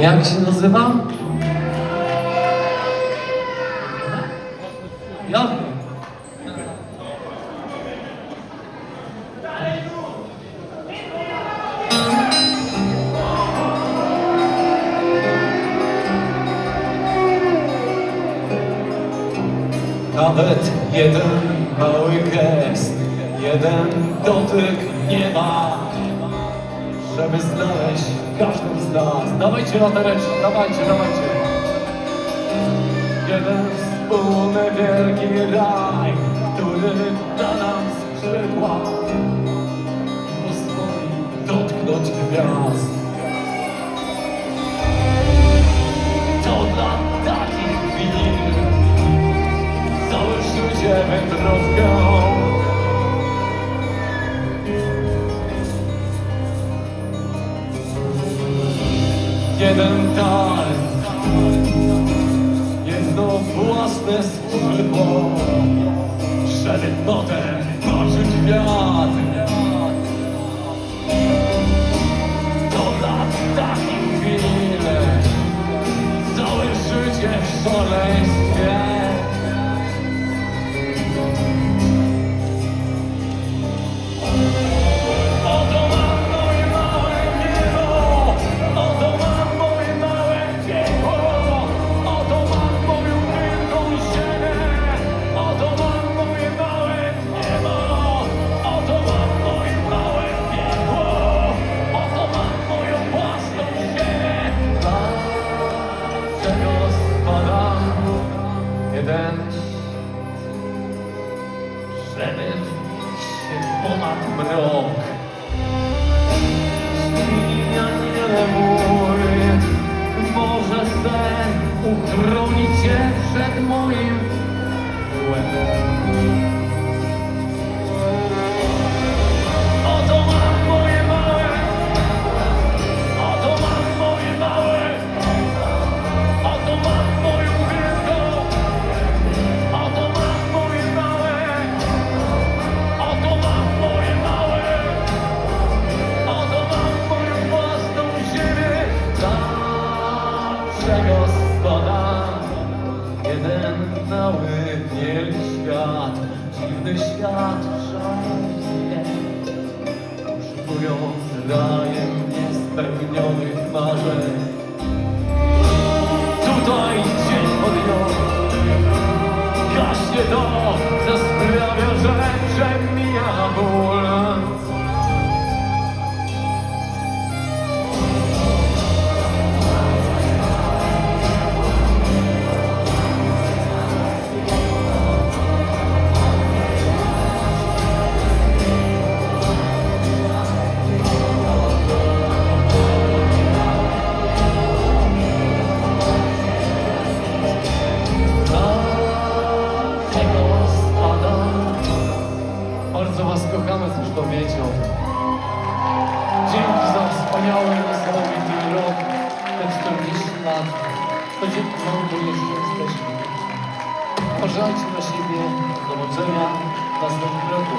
Jak się nazywa? Jak? Nawet jeden mały gest, jeden dotyk nie ma, żeby znaleźć każdą z nas. Dawajcie latareczki, dawajcie, dawajcie. Jeden wspólny wielki raj, który da nam skrzydła pozwoli dotknąć gwiazd. To dla takich chwil całe życie wędrówką. Jeden dar, jedno własne skrzydło, żeby potem jeden żeby się ponad mrok. Śpija nie mój, może sen uchroni cię przed moim błędem. Mały, wielki świat, dziwny świat szaleństwie, poszukując rajem niespełnionych marzeń. Tutaj tym. Dzięki za wspaniały, niesamowity rok, te 40 lat. To dzięki Wam, bo jeszcze jesteśmy. Uważajcie na siebie. Do zobaczenia następnym roku.